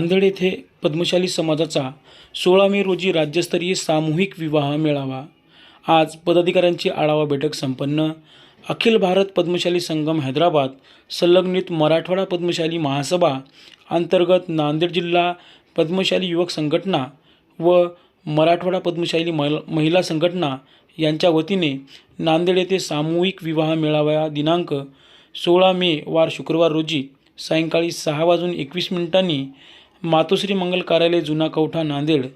नांदेड येथे पद्मशाली समाजाचा सोळा मे रोजी राज्यस्तरीय सामूहिक विवाह मेळावा. आज पदाधिकाऱ्यांची आढावा बैठक संपन्न. अखिल भारत पद्मशाली संगम हैदराबाद संलग्नित मराठवाडा पद्मशाली महासभा अंतर्गत नांदेड जिल्हा पद्मशाली युवक संघटना व मराठवाडा पद्मशाली महिला महिला संघटना यांच्या वतीने नांदेड येथे सामूहिक विवाह मेळावा दिनांक सोळा मे वार शुक्रवार रोजी सायंकाळी सहा वाजून एकवीस मिनिटांनी मातोश्री मंगल कार्यालय जुना कवठा नांदेड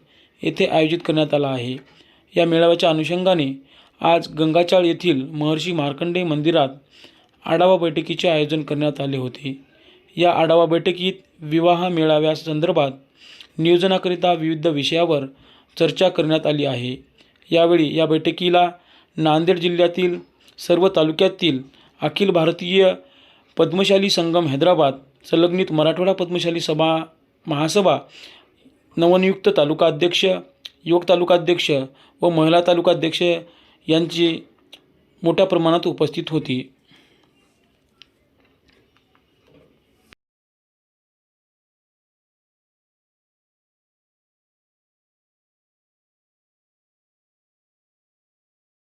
येथे आयोजित करण्यात आला आहे. या मेळाव्याच्या अनुषंगाने आज गंगाचाळ येथील महर्षी मार्कंडे मंदिरात आढावा बैठकीचे आयोजन करण्यात आले होते. या आढावा बैठकीत विवाह मेळाव्यासंदर्भात नियोजनाकरिता विविध विषयावर चर्चा करण्यात आली आहे. यावेळी या बैठकीला नांदेड जिल्ह्यातील सर्व तालुक्यातील अखिल भारतीय पद्मशाली संगम हैदराबाद संलग्नित मराठवाडा पद्मशाली सभा महासभा नवनियुक्त तालुका अध्यक्ष युवक तालुका अध्यक्ष व महिला तालुका अध्यक्ष यांची मोठ्या प्रमाणात उपस्थित होती.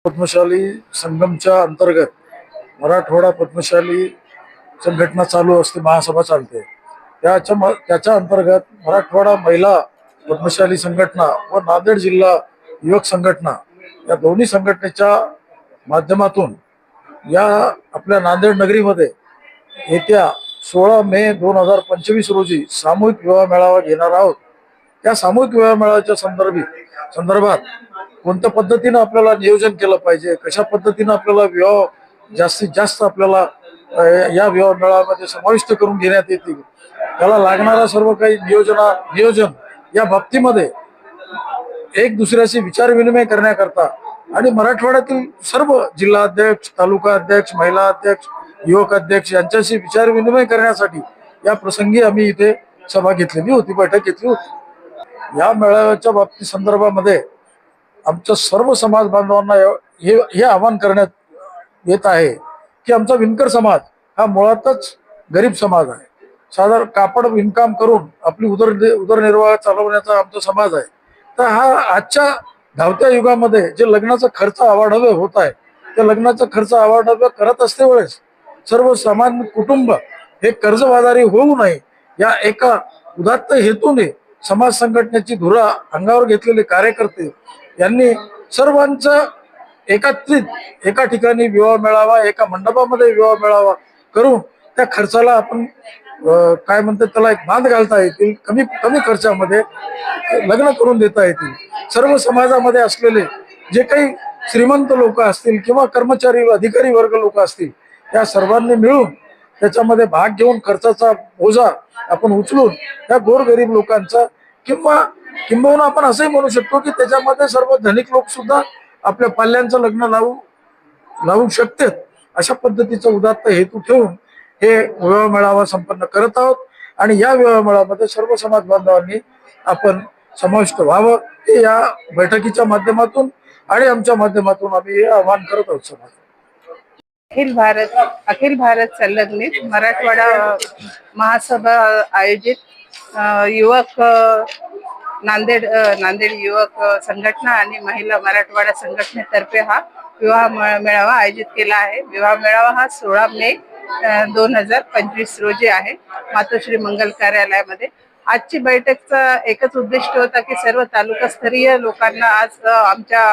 पद्मशाली संगमच्या अंतर्गत मराठवाडा पद्मशाली संघटना चालू असते महासभा चालते. त्याच्या त्याच्या अंतर्गत मराठवाडा महिला पद्मशाली संघटना व नांदेड जिल्हा युवक संघटना या दोन्ही संघटनेच्या माध्यमातून या आपल्या नांदेड नगरीमध्ये येत्या सोळा मे दोन हजार पंचवीस रोजी सामूहिक विवाह मेळावा घेणार आहोत. त्या सामूहिक विवाह मेळाव्याच्या संदर्भी संदर्भात कोणत्या पद्धतीनं आपल्याला नियोजन केलं पाहिजे? कशा पद्धतीनं आपल्याला विवाह जास्तीत जास्त आपल्याला या विवाह मेळाव्यामध्ये समाविष्ट करून घेण्यात येतील? त्याला लागणारा सर्व काही नियोजना नियोजन या बाबतीमध्ये एक दुसऱ्याशी विचारविनिमय करण्याकरता आणि मराठवाड्यातील सर्व जिल्हा अध्यक्ष तालुका अध्यक्ष महिला अध्यक्ष युवक अध्यक्ष यांच्याशी विचारविनिमय करण्यासाठी या प्रसंगी आम्ही इथे सभा घेतलेली होती बैठक घेतली होती. या मेळाव्याच्या बाबती संदर्भामध्ये आमच्या सर्व समाज बांधवांना हे हे आवाहन करण्यात येत आहे की आमचा विणकर समाज हा मुळातच गरीब समाज आहे. साधारण कापड विणकाम करून आपली उदर उदरनिर्वाह चालवण्याचा आमचा समाज आहे. तर हा आजच्या धावत्या युगामध्ये जे लग्नाचा खर्च आवाढव्य होत आहे त्या लग्नाचा खर्च आवाढव्य करत असते वेळेस सर्व सामान्य कुटुंब हे कर्जबाजारी होऊ नये. या एका उदात्त हेतूने समाज संघटनेची धुरा अंगावर घेतलेले कार्यकर्ते यांनी सर्वांचा एकत्रित एका ठिकाणी विवाह मेळावा एका मंडपामध्ये विवाह मेळावा करून त्या खर्चाला आपण काय म्हणतात त्याला एक बांध घालता येतील कमी कमी खर्चामध्ये लग्न करून देता येतील. सर्व समाजामध्ये असलेले जे काही श्रीमंत लोक असतील किंवा कर्मचारी अधिकारी वर्ग लोक असतील त्या सर्वांनी मिळून त्याच्यामध्ये भाग घेऊन खर्चाचा ओझा आपण उचलून त्या गोरगरीब लोकांचा किंवा किंबहुना आपण असंही म्हणू शकतो की त्याच्यामध्ये सर्व धनिक लोक सुद्धा आपल्या पाल्यांचं लग्न लावू लावू शकतात अशा पद्धतीचा उदात्त हेतू ठेवून हे विवाह मेळावा संपन्न करत आहोत. आणि या विवाह मेळाव्यामध्ये सर्व समाज बांधवांनी आपण समाविष्ट व्हावं हे या बैठकीच्या माध्यमातून आणि आमच्या माध्यमातून आम्ही हे आवाहन करत आहोत समाज. अखिल भारत अखिल भारत संलग्नित मराठवाडा महासभा आयोजित युवक नांदेड नांदेड युवक संघटना आणि महिला मराठवाडा संघटनेतर्फे हा विवाह मेळावा आयोजित केला आहे. विवाह मेळावा हा सोळा मे दोन हजार पंचवीस रोजी आहे मातोश्री मंगल कार्यालयामध्ये. आजची बैठकचा एकच उद्दिष्ट होता की सर्व तालुकास्तरीय लोकांना आज आमच्या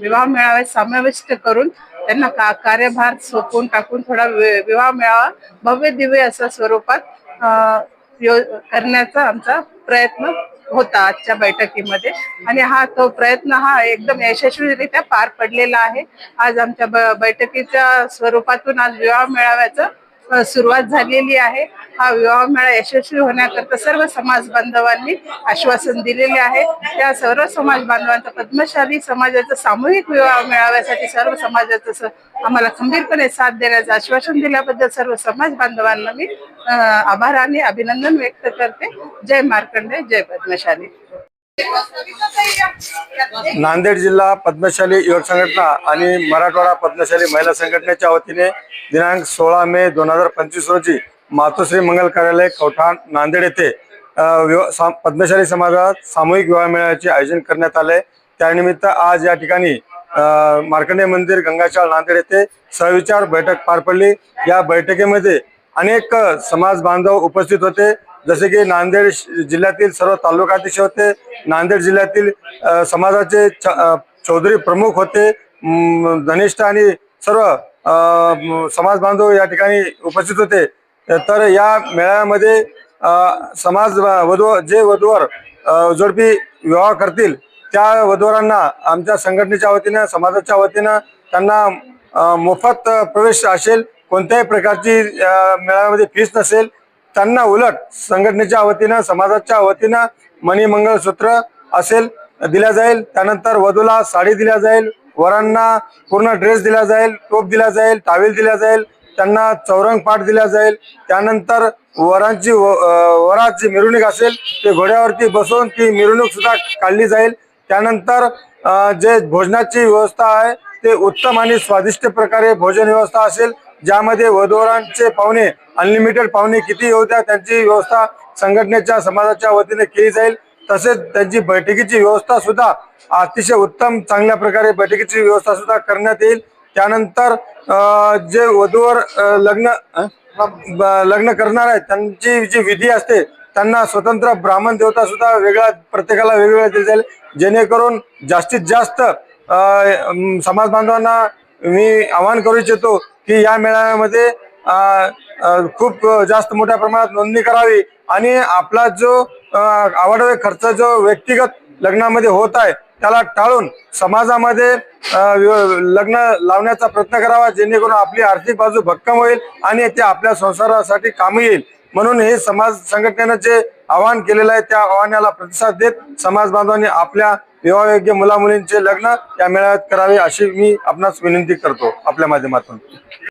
विवाह मेळाव्यात समाविष्ट करून त्यांना का कार्यभार सोपवून टाकून थोडा विवाह मेळावा भव्य दिव्य असा स्वरूपात यो- करण्याचा आमचा प्रयत्न होता आजच्या बैठकीमध्ये. आणि हा तो प्रयत्न हा एकदम यशस्वीरित्या पार पडलेला आहे. आज आमच्या बैठकीच्या स्वरूपातून आज विवाह मेळाव्याचं सुरुवात झालेली आहे. हा विवाह मेळा यशस्वी होण्याकरता सर्व समाज बांधवांनी आश्वासन दिलेले आहे. त्या सर्व समाज बांधवांचा पद्मशाली समाजाचा सामूहिक विवाह मेळाव्यासाठी सर्व समाजाचं आम्हाला खंबीरपणे साथ देण्याचं आश्वासन दिल्याबद्दल सर्व समाज बांधवांना मी आभार आणि अभिनंदन व्यक्त करते. जय मार्कंडे जय पद्मशाली. नांदेड जिल्हा पद्मशाली युवक संघटना आणि मराठवाडा पद्मशाली महिला संघटनेच्या वतीने दिनांक सोळा मे दोन हजार पंचवीस रोजी मातोश्री मंगल कार्यालय कौठाण नांदेड येथे पद्मशाली समाजात सामूहिक विवाह मेळाव्याचे आयोजन करण्यात आले. त्यानिमित्त आज या ठिकाणी मार्कंडे मार्कंडेय मंदिर गंगाचाळ नांदेड येथे सहविचार बैठक पार पडली. या बैठकीमध्ये अनेक समाज बांधव उपस्थित होते. जसे की नांदेड जिल्ह्यातील सर्व तालुकाध्यक्ष होते नांदेड जिल्ह्यातील समाजाचे च- चौधरी प्रमुख होते धनिष्ठ आणि सर्व समाज बांधव या ठिकाणी उपस्थित होते. तर या मेळाव्यामध्ये समाज वधू जे वधूवर जोडपी विवाह करतील त्या वधूवरांना आमच्या संघटनेच्या वतीनं समाजाच्या वतीनं त्यांना मोफत प्रवेश असेल कोणत्याही प्रकारची मेळाव्यामध्ये फीस नसेल त्यांना उलट संघटनेच्या वतीनं समाजाच्या वतीनं मणी मंगळसूत्र असेल दिल्या जाईल. त्यानंतर वधूला साडी दिल्या जाईल. वरांना पूर्ण ड्रेस दिला जाईल. टोप दिला जाईल. टावेल दिला जाईल. त्यांना चौरंग पाठ दिला जाईल. त्यानंतर वरांची व- वराची मिरवणूक असेल ते घोड्यावरती बसून ती मिरवणूक सुद्धा काढली जाईल. त्यानंतर जे भोजनाची व्यवस्था आहे ते उत्तम आणि स्वादिष्ट प्रकारे भोजन व्यवस्था असेल. ज्यामध्ये वधूवरांचे पाहुणे अनलिमिटेड पाहुणे किती येऊ द्या त्यांची व्यवस्था संघटनेच्या समाजाच्या वतीने केली जाईल. तसेच त्यांची बैठकीची व्यवस्था सुद्धा अतिशय उत्तम चांगल्या प्रकारे बैठकीची व्यवस्था सुद्धा करण्यात येईल. त्यानंतर जे वधूवर लग्न ब- लग्न करणार आहेत त्यांची जी विधी असते त्यांना स्वतंत्र ब्राह्मण देवता सुद्धा वेगळा प्रत्येकाला वेगवेगळा दिली जाईल. जेणेकरून जास्तीत जास्त समाज बांधवांना मी आवाहन करू इच्छितो की या मेळाव्यामध्ये खूप जास्त मोठ्या प्रमाणात नोंदणी करावी आणि आपला जो अं, खर्च जो व्यक्तिगत लग्नामध्ये होत आहे त्याला टाळून समाजामध्ये लग्न लावण्याचा प्रयत्न करावा जेणेकरून आपली आर्थिक बाजू भक्कम होईल आणि ते आपल्या संसारासाठी कामी येईल. म्हणून हे समाज संघटनेनं जे आवाहन केलेलं आहे त्या आव्हानाला प्रतिसाद देत समाज बांधवांनी आपल्या विवाहयोग्य मुला मुलींचे लग्न या मेळाव्यात करावे अशी मी आपणास विनंती करतो आपल्या माध्यमातून.